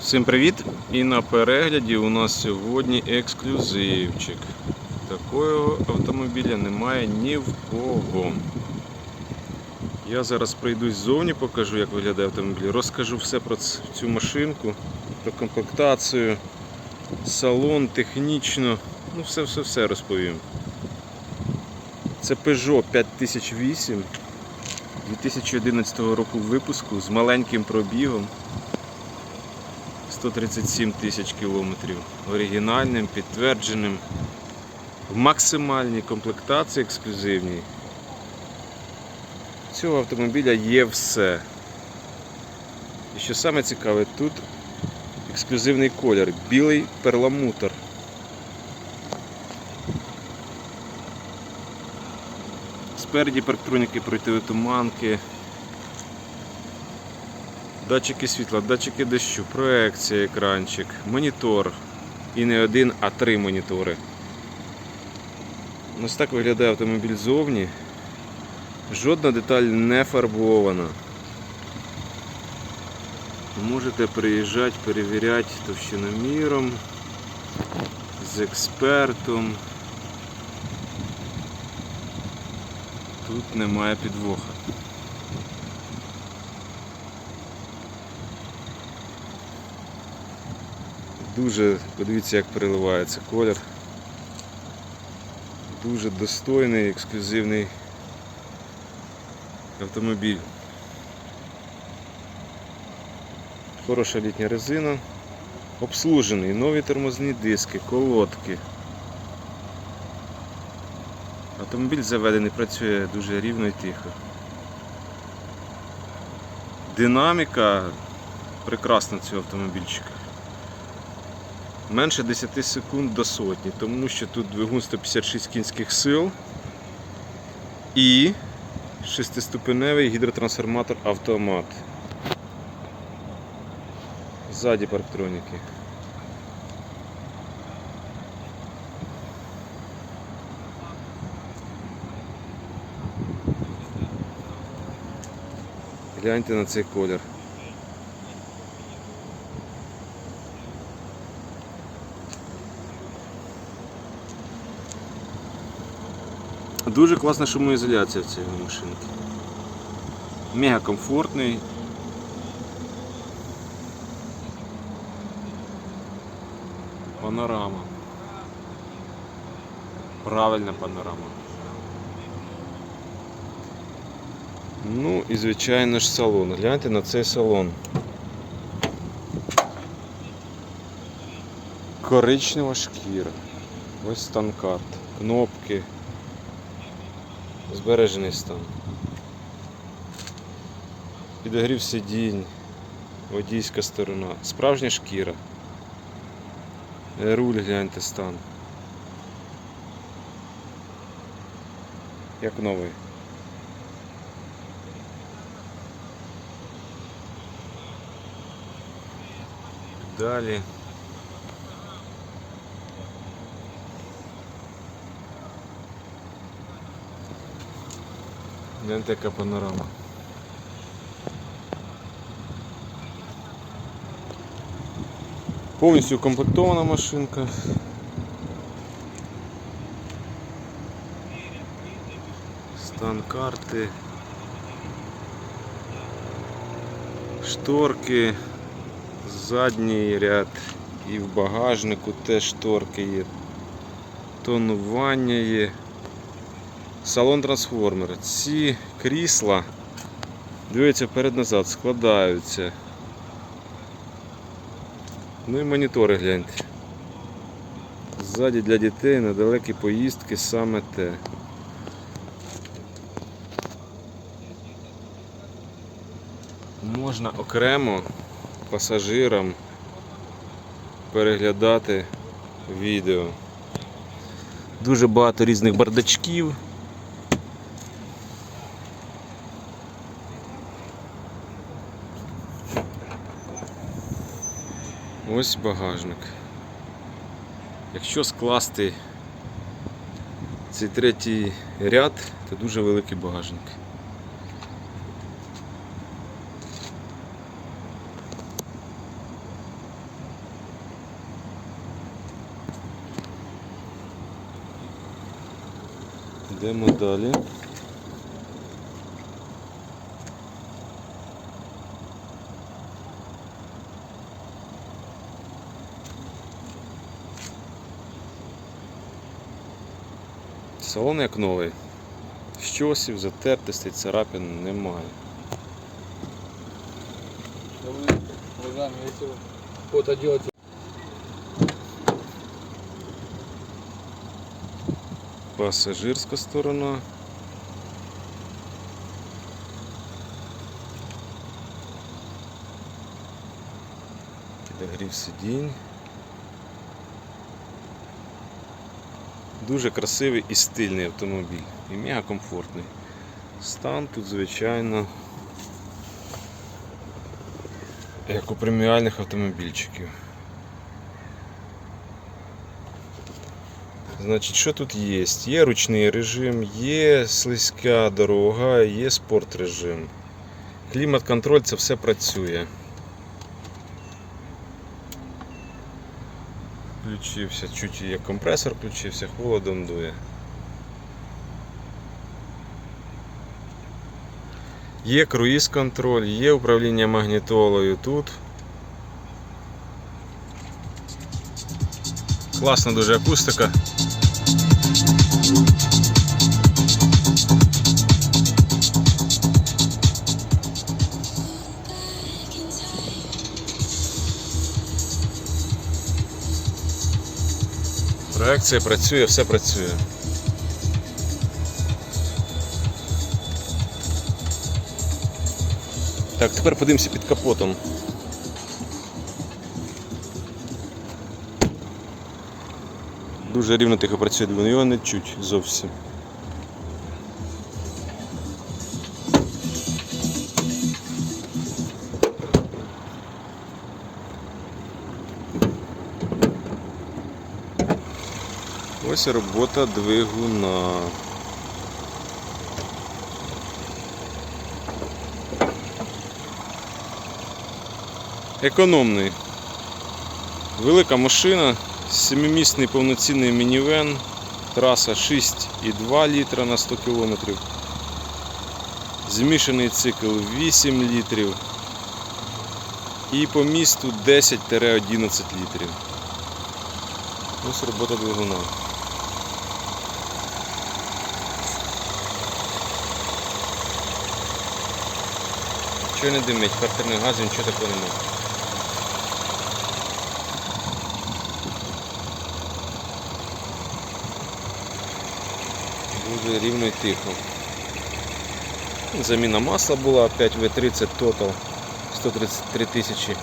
Всім привіт! І на перегляді у нас сьогодні ексклюзивчик. Такого автомобіля немає ні в кого. Я зараз пройдусь ззовні, покажу, як виглядає автомобіль. Розкажу все про цю машинку, про комплектацію, салон, технічно. Ну, все-все-все розповім. Це Peugeot 5008 2011 року випуску з маленьким пробігом. 137 тисяч кілометрів. Оригінальним, підтвердженим, в максимальній комплектації ексклюзивній. Цього автомобіля є все. І що саме цікаве, тут ексклюзивний колір, білий перламутр. Спереді парктроніки противотуманки, Датчики світла, датчики дощу, проекція, екранчик, монітор. І не один, а три монітори. Ось так виглядає автомобіль зовні. Жодна деталь не фарбована. Можете приїжджати, перевіряти товщиноміром, з експертом. Тут немає підвоха. Дуже, подивіться, як переливається колір. Дуже достойний, ексклюзивний автомобіль. Хороша літня резина. Обслужений, нові тормозні диски, колодки. Автомобіль заведений, працює дуже рівно і тихо. Динаміка прекрасна цього автомобільчика менше 10 секунд до сотні, тому що тут двигун 156 кінських сил і шестиступеневий гідротрансформатор автомат. Ззаді парктроніки. Гляньте на цей колір. Дуже класна шумоізоляція в цієї машинки. Мега комфортний. Панорама. Правильна панорама. Ну і звичайно ж салон. Гляньте на цей салон. Коричнева шкіра. Ось станкарт. Кнопки збережений стан. Підогрів сидінь, водійська сторона, справжня шкіра. Руль гляньте стан. Як новий. Далі. Гляньте, яка панорама. Повністю укомплектована машинка. Стан карти. Шторки, задній ряд і в багажнику теж шторки є. Тонування є. Салон трансформер. Ці крісла дивляться вперед-назад, складаються. Ну і монітори гляньте. Ззаді для дітей на далекі поїздки саме те. Можна окремо пасажирам переглядати відео. Дуже багато різних бардачків. Ось багажник. Якщо скласти цей третій ряд, це дуже великий багажник. Йдемо далі. Салон як новий. Щосів, затертостей, царапин немає. Да вы, уважаемые, если вы фото делаете Пасажирська сторона. Підогрів сидінь. Дуже красивий і стильний автомобіль. І мега комфортний. Стан тут, звичайно, як у преміальних автомобільчиків. Значить, що тут є? Є ручний режим, є слизька дорога, є спорт режим. Клімат-контроль це все працює. Включився, чуть як компресор включився, холодом дує. Є круїз контроль, є управління магнітолою тут. Класна дуже акустика. Проекція працює, все працює. Так, тепер подивимося під капотом. Дуже рівно тихо працює його не чуть зовсім. Ось робота двигуна. Економний. Велика машина, семимісний повноцінний мінівен, траса 6,2 літра на 100 км. Змішаний цикл 8 літрів. І по місту 10-11 літрів. Ось робота двигуна. Нічого не димить, квартирний газ, нічого такого немає. Дуже рівно і тихо. Заміна масла була 5В30 Total 133 тисячі.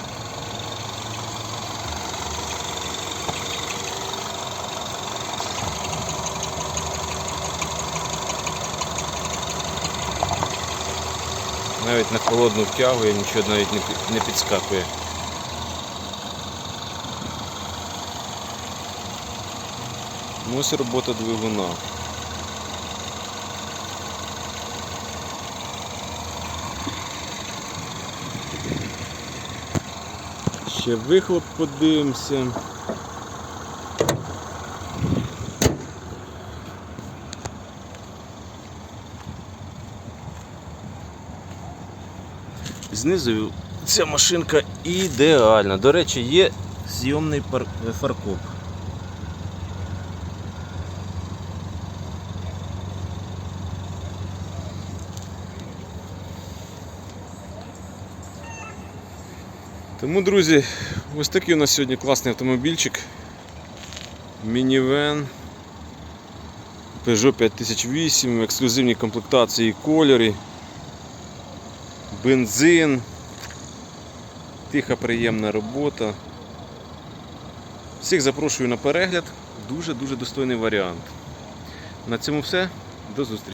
Навіть на холодну втягує, нічого навіть не підскакує. Ось робота двигуна. Ще вихлоп подивимося. Знизу ця машинка ідеальна. До речі, є зйомний фаркоп. Тому, друзі, ось такий у нас сьогодні класний автомобільчик. Мінівен. Peugeot 5008 в ексклюзивній комплектації і кольорі. Бензин. Тиха, приємна робота. Всіх запрошую на перегляд. Дуже-дуже достойний варіант. На цьому все. До зустрічі.